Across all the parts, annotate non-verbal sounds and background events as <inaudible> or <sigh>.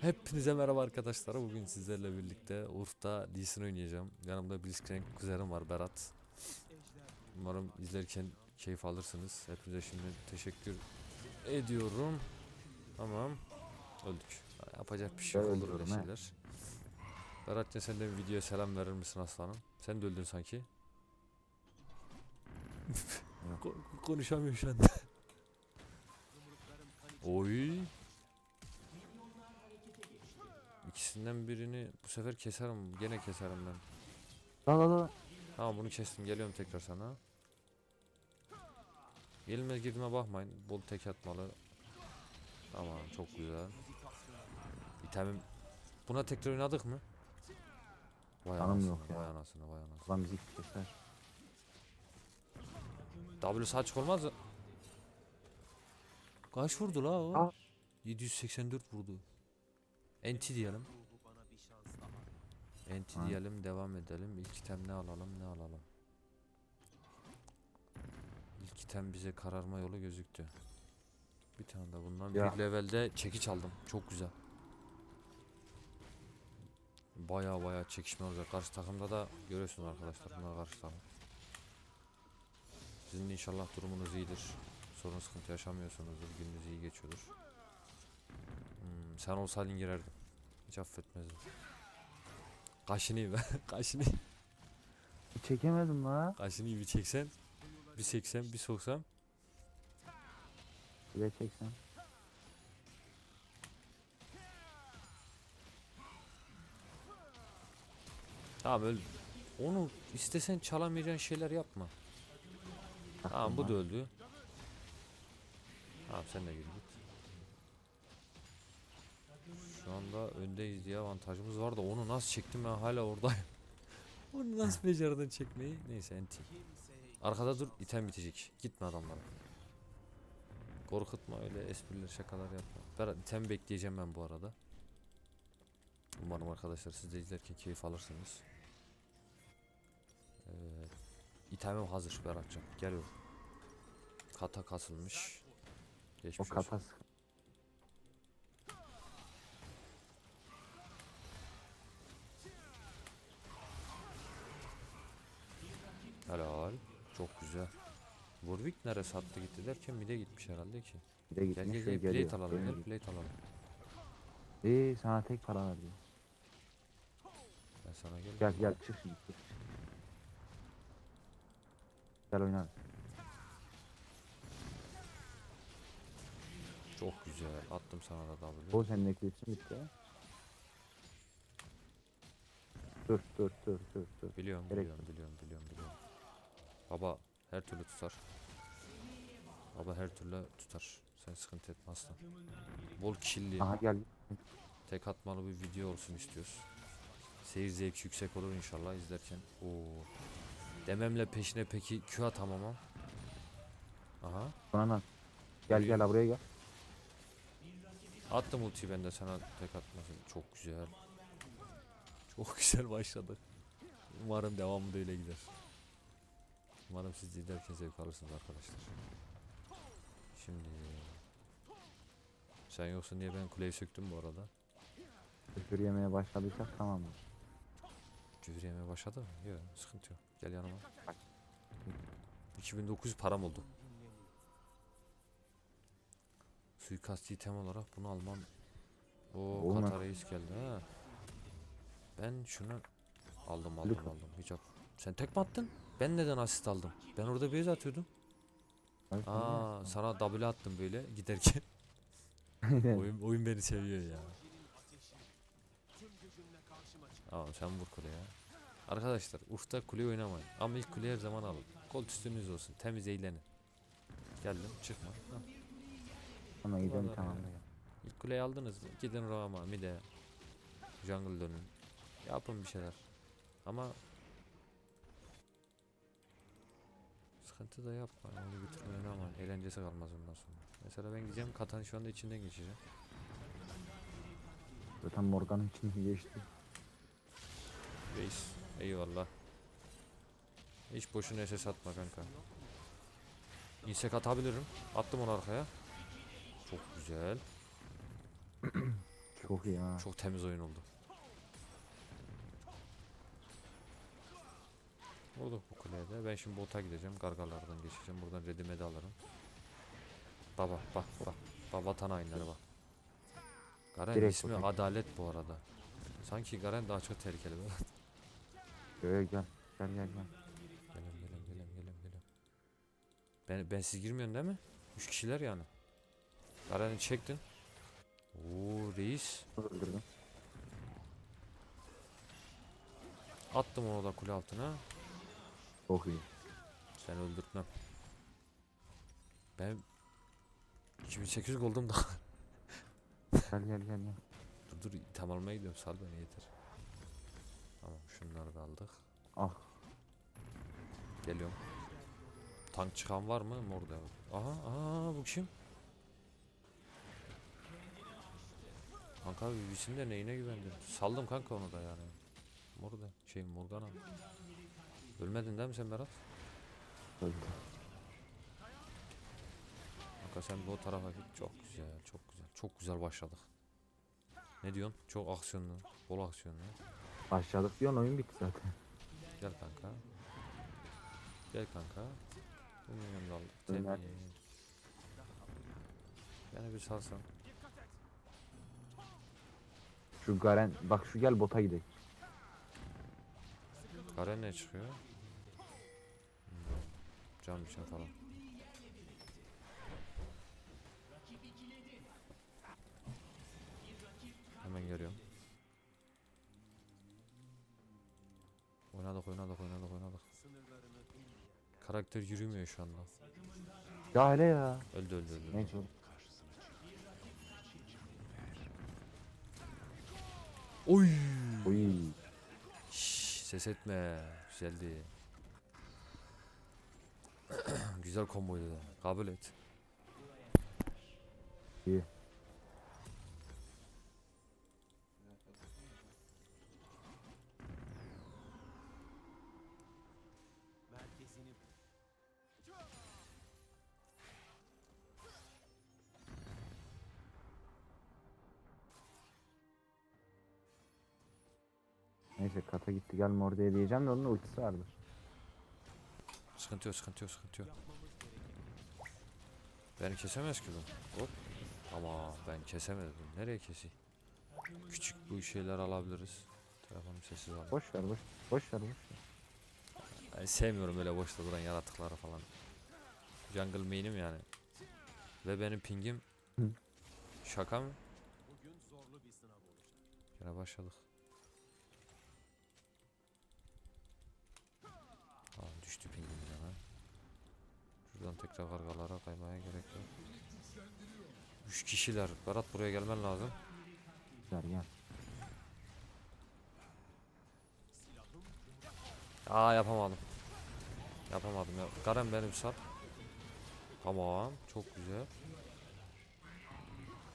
Hepinize merhaba arkadaşlar. Bugün sizlerle birlikte Urf'ta Lee Sin oynayacağım. Yanımda Blitzcrank kuzenim var Berat. Umarım izlerken keyif alırsınız. Hepinize şimdi teşekkür ediyorum. Tamam. Öldük. Yapacak bir şey Ben olur öyle şeyler. Berat'cığım sen de bir videoya selam verir misin aslanım? Sen de öldün sanki. Ko- konuşamıyorum şu anda. Oy. İkisinden birini bu sefer keserim. Gene keserim ben. La la la. Tamam bunu kestim. Geliyorum tekrar sana. Gelime girdiğime bakmayın. Bol tek atmalı. Tamam çok güzel. İtemim. Buna tekrar oynadık mı? Vay Canım anasını, yok ya. vay anasını, vay anasını. Lan bizi keser. W açık olmaz mı? Kaç vurdu la o? Aa. 784 vurdu. Enti diyelim. Enti diyelim devam edelim. İlk item ne alalım ne alalım. İlk item bize kararma yolu gözüktü. Bir tane de bundan Ya. bir levelde çekiç aldım. Çok güzel. Baya baya çekişme olacak. Karşı takımda da görüyorsunuz arkadaşlar. Bunlar karşı takım. Sizin inşallah durumunuz iyidir. Sorun sıkıntı yaşamıyorsunuzdur. Gününüz iyi geçiyordur. Sen olsaydın girerdim. Hiç affetmezdim. Kaşını ben. <laughs> Kaşını. Çekemedim la. Kaşını bir çeksen. Bir çeksem bir soksam. Bir de çeksen. Tamam öl. Onu istesen çalamayacağın şeyler yapma. Tamam bu da öldü. Tamam sen de gir git. Şu anda öndeyiz diye avantajımız var da onu nasıl çektim ben hala oradayım. <laughs> onu nasıl becerdin çekmeyi? Neyse enti. Arkada dur item bitecek. Gitme adamlara. Korkutma öyle espriler şakalar yapma. Berat item bekleyeceğim ben bu arada. Umarım arkadaşlar siz de izlerken keyif alırsınız. Evet. İtemim hazır Berat'cığım. Geliyorum. Kata kasılmış. O Geçmiş olsun. katas. Helal. Çok güzel. Warwick neresi attı gitti derken mid'e gitmiş herhalde ki. Bir de Gel gitmiş gel gel plate alalım gel plate alalım. İyi sana tek para verdi. Ben sana gel. Gel gel çık şimdi çık. Gel oyna. Çok güzel. Attım sana da W. O senin eklipsin bitti. Dur dur dur dur dur. Biliyorum biliyorum biliyorum biliyorum biliyorum. Baba her türlü tutar. Baba her türlü tutar. Sen sıkıntı etme aslan. Bol kişili. Aha gel. Tek atmalı bir video olsun istiyoruz. Seyir zevki yüksek olur inşallah izlerken. Oo. Dememle peşine peki Q atamam ama. Aha. Bana. Gel gel buraya gel. Attım ultiyi ben de sana tek atmasın. Çok güzel. Çok güzel başladı. Umarım devamı da öyle gider. Umarım siz de izlerken zevk alırsınız arkadaşlar. Şimdi sen yoksun diye ben kuleyi söktüm bu arada. Küfür yemeye başladıysak tamamdır. Küfür yemeye başladı mı? Yok sıkıntı yok. Gel yanıma. Bak. 2900 param oldu. Suikast item olarak bunu almam. O Katar reis geldi ha. Ben şunu aldım aldım Lütfen. aldım. Hiç. Sen tek mi attın? Ben neden asist aldım? Ben orada base atıyordum. Aa sana W attım böyle giderken. de. <laughs> oyun, oyun beni seviyor ya. Tamam sen vur kuleye. Arkadaşlar Urf'ta kule oynamayın. Ama ilk kule her zaman alın. Kol üstünüz olsun. Temiz eğlenin. Geldim çıkma. Hah. Ama gidelim tamam. İlk kuleyi aldınız mı? Gidin Rama, Mide, Jungle dönün. Yapın bir şeyler. Ama sıkıntı da yapma. Onu bitirmeyin ama eğlencesi kalmaz ondan sonra. Mesela ben gideceğim Katan şu anda içinden geçeceğim. Zaten Morgan'ın içine geçti. Reis. Eyvallah. Hiç boşuna SS atma kanka. İnsek atabilirim. Attım onu arkaya. Çok güzel. <clears throat> Çok iyi ha. Çok temiz oyun oldu. Vurduk bu kuleye de. Ben şimdi bota gideceğim. Gargalardan geçeceğim. Buradan redimedi alırım. Baba bak bak. Bak vatan hainleri bak. Garen Direkt ismi bota. Adalet bu arada. Sanki Garen daha çok tehlikeli. <laughs> Göğe gel. Gel gel gel. Gelem gelem gelem gelem gelem. Ben, ben siz girmiyorsun değil mi? Üç kişiler yani. Garen'i çektin. Oo reis. Öldürdüm. Attım onu da kule altına. Çok iyi. Sen öldürtmem. Ben 2800 gold'um da. Gel gel gel gel. dur dur item almaya gidiyorum sal beni yeter. Tamam şunları da aldık. Ah. Geliyorum. Tank çıkan var mı? Orada. Aha aha bu kim? Kanka abi birisinde neyine güvendin? Saldım kanka onu da yani. Orada şey Morgana. Ölmedin değil mi sen Berat? Öldü. Kanka sen bu tarafa git. Çok güzel, çok güzel. Çok güzel başladık. Ne diyorsun? Çok aksiyonlu, bol aksiyonlu. Başladık diyorsun oyun bitti zaten. Gel kanka. Gel kanka. Bilmiyorum daldık. Ömer. Temiz. Beni bir salsan. Şu Garen bak şu gel bota gidelim. Karen ne çıkıyor? Cam için falan. Hemen geliyorum. Oynadık oynadık oynadık oynadık. Karakter yürümüyor şu anda. Ya hele ya. Öldü öldü öldü. Oğlum. Oy! Oy. Şşş, ses etme. Güzeldi. Güzel komboydu. Kabul et. İyi. Neyse kata gitti gelme oraya diyeceğim de onun ultisi vardır. Sıkıntı yok, sıkıntı yok, sıkıntı yok. Beni kesemez ki bu. Hop. Ama ben kesemedim. Nereye keseyim? Küçük bu şeyler alabiliriz. Telefonum sessiz al. Boş ver boş. Boş ver boş ver. Ben sevmiyorum öyle boşta duran yaratıkları falan. Jungle main'im yani. Ve benim pingim Hı. şaka mı? Yine başladık. Aa, düştü pingimiz hemen. Şuradan tekrar kargalara kaymaya gerek yok. Üç kişiler. Berat buraya gelmen lazım. Gel gel. Aa yapamadım. Yapamadım ya. Garen benim sar. Tamam. Çok güzel.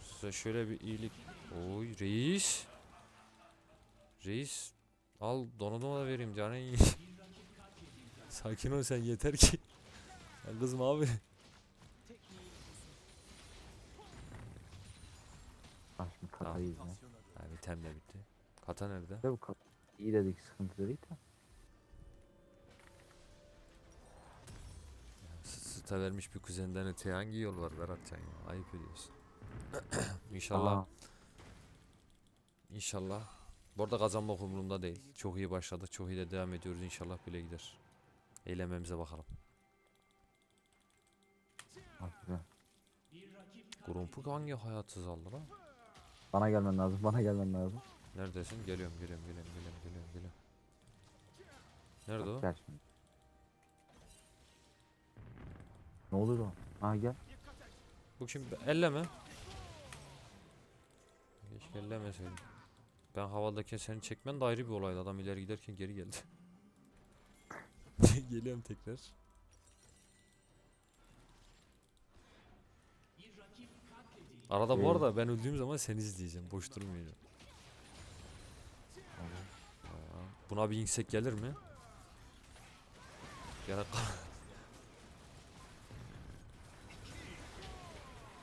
Size şöyle bir iyilik. Oy reis. Reis. Al donanımı da vereyim canın iyi. <laughs> Sakin ol sen yeter ki. Sen kızım abi. Ah şimdi Tamam. katayı izle. İtem de bitti. Kata nerede? Ve bu kat. İyi dedik sıkıntı dedik de. Sıta vermiş bir kuzenden öteye hangi yol var Beratcan ya? Ayıp ediyorsun. <clears throat> İnşallah. Aa, İnşallah. Bu arada kazanmak umurumda değil. Çok iyi başladık. Çok iyi de devam ediyoruz. İnşallah bile gider. Eğlenmemize bakalım. Bak güzel. Grumpuk hangi hayatsız aldı lan? Bana gelmen lazım bana gelmen lazım. Neredesin? Geliyorum, geliyorum, geliyorum, geliyorum, geliyorum, geliyorum. Nerede o? Gel şimdi. Ne oluyor lan? Aa gel. Bu kim? Elleme. Keşke ellemeseydim. Ben havadayken seni çekmen de ayrı bir olaydı. Adam ileri giderken geri geldi. <laughs> Geliyorum tekrar. Arada bu arada ben öldüğüm zaman seni izleyeceğim. Boş durmayacağım. Buna bir insek gelir mi? Ya <laughs>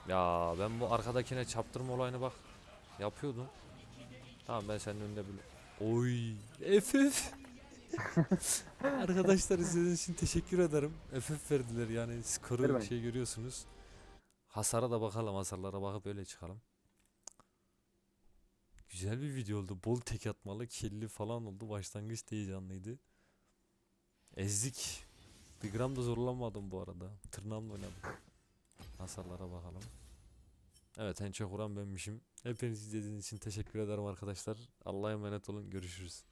Ya ben bu arkadakine çaptırma olayını bak. Yapıyordun. Tamam ben senin önünde böyle. Oy. FF. <laughs> Arkadaşlar izlediğiniz için teşekkür ederim. FF verdiler yani skoru şey görüyorsunuz. Hasara da bakalım hasarlara bakıp öyle çıkalım. Güzel bir video oldu. Bol tek atmalı, killi falan oldu. Başlangıç da heyecanlıydı. Ezdik. Bir gram da zorlanmadım bu arada. Tırnağımla oynadım. Hasarlara bakalım. Evet en çok vuran benmişim. Hepiniz izlediğiniz için teşekkür ederim arkadaşlar. Allah'a emanet olun. Görüşürüz.